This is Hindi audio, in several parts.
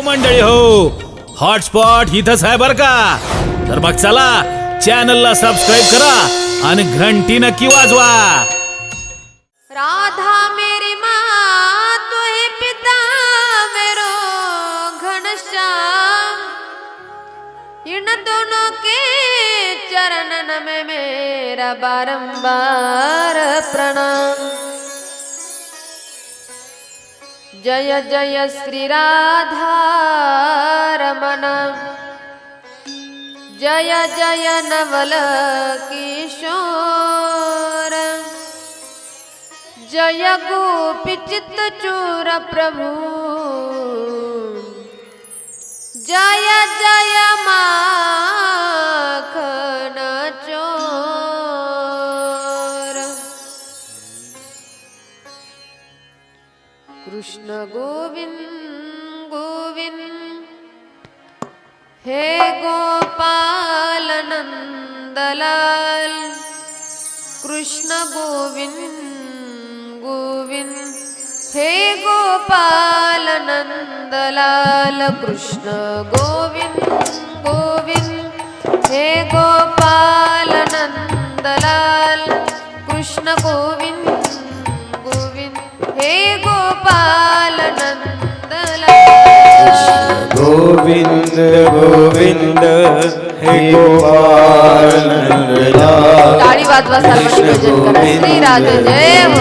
मंडळी हो. हॉटस्पॉट इथंच आहे बर का? तर मग चला चॅनलला सबस्क्राईब करा आणि घंटी नक्की वाजवा. राधा मेरी माँ पिता मेरो दोनों के चरणन में मेरा बारंबार प्रणाम। जय जय श्रीराधारमण जय जय नवलकिशो जय गोपि चित्तचूरप्रभु जय जय मा कृष्ण गोविंद गोविंद हे गोपाल नंदलाल कृष्ण गोविंद गोविंद हे गोपाल नंदलाल कृष्ण गोविंद गोविंद हे गोपाल नंदलाल कृष्ण गोविंद गोविंद गोविंद हे गोपाल टाळी वाजवा सर्वांनी भजन करा। श्री राधे जय हो।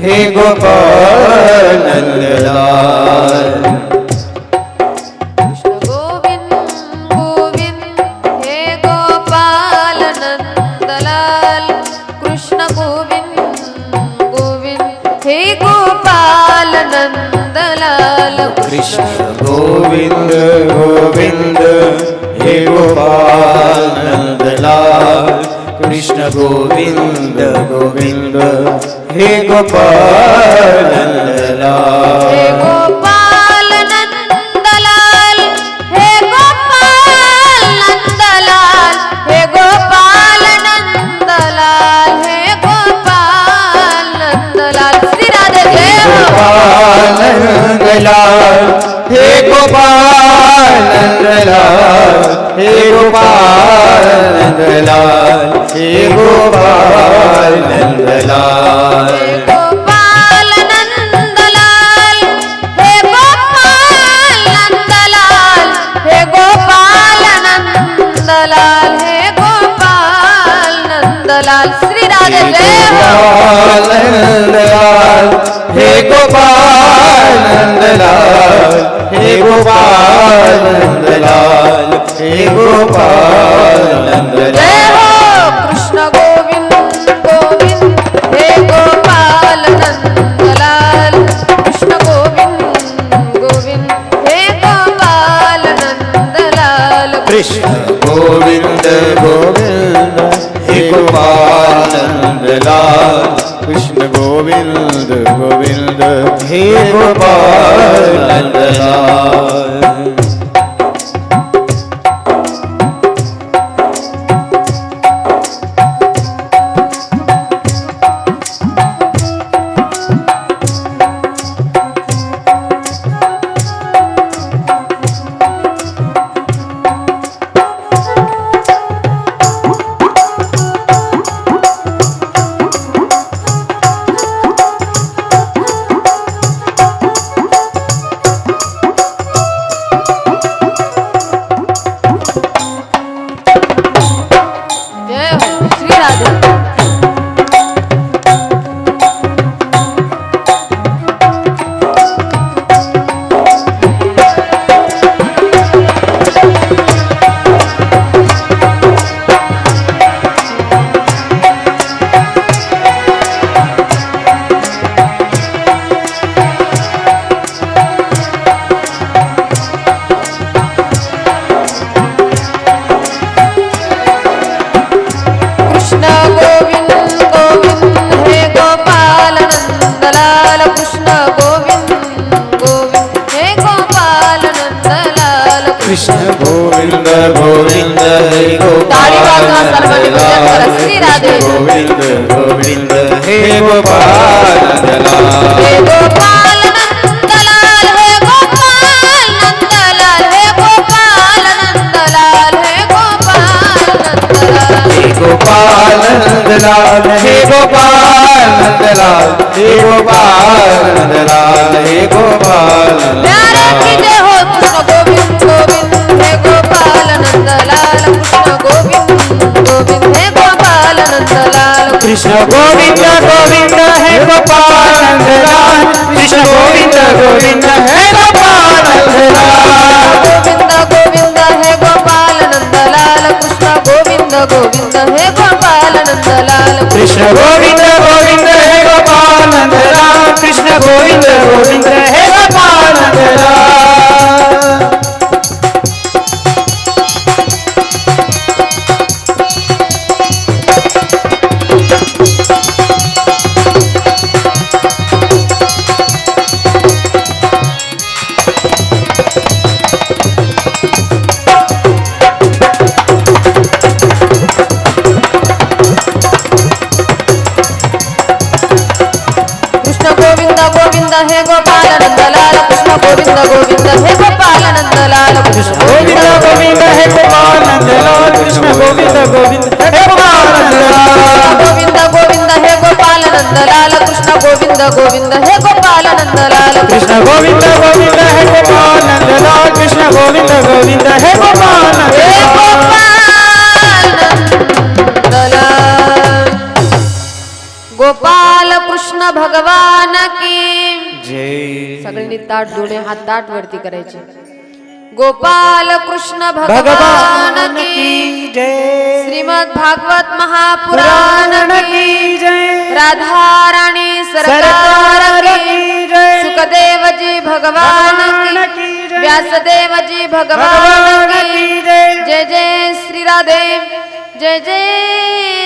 हे गोपाल नंदलाल। कृष्ण गोविंद गोविंद हे गोपाल नंदलाल कृष्ण गोविंद गोविंद हे गोपाल नंदलाल गोपाल हे गोपाल नंदलाल हे गोपाल नंदलाल. लाल श्री राधे गोपाल नंदलाल हे गोपाल नंदलाल. गोविंद गोविंद हे गोपाल नंदलाल कृष्ण गोविंद गोविंद हरि गोपाल। गोविंद गोविंद हे गोपाल गोपाल नंदलाल हे गोपाल नंदलाल हे गोपाल नंदलाल हे गोपाल हे हे गोपाल हे गोपाल हो गोविंद। कृष्ण गोविंद गोविंद हे गोपाल नंदलाल कृष्ण गोविंद गोविंद हे गोपाल नंदलाल गोविंद गोविंद हे गोपाल नंदलाल कृष्ण गोविंद गोविंद हे गोपाल नंदलाल कृष्ण गोविंद हे गोपाल नंदलाल कृष्ण गोविंद गोविंद हे गोपाल नंदलाल कृष्ण गोविंद गोविंद हे गोपाल नंदलाल कृष्ण गोविंद गोविंद हे गोपाल नंदलाल गोविंद गोविंद हे गोपाल नंदलाल कृष्ण गोविंद गोविंद हे गोपाल नंदलाल कृष्ण गोविंद गोविंद हे गोपाल नंदलाल कृष्ण गोविंद गोविंद हे गोपाल सगळ्यांनी ताट दोन्ही हात ताट वरती करायचे. गोपाल कृष्ण भगवान की जय. श्रीमद भागवत महापुराण की जय. राधा राणी सरकार की जय. सुखदेव जी भगवान की व्यासदेव जी भगवान की जय जय श्री राधे. जय जय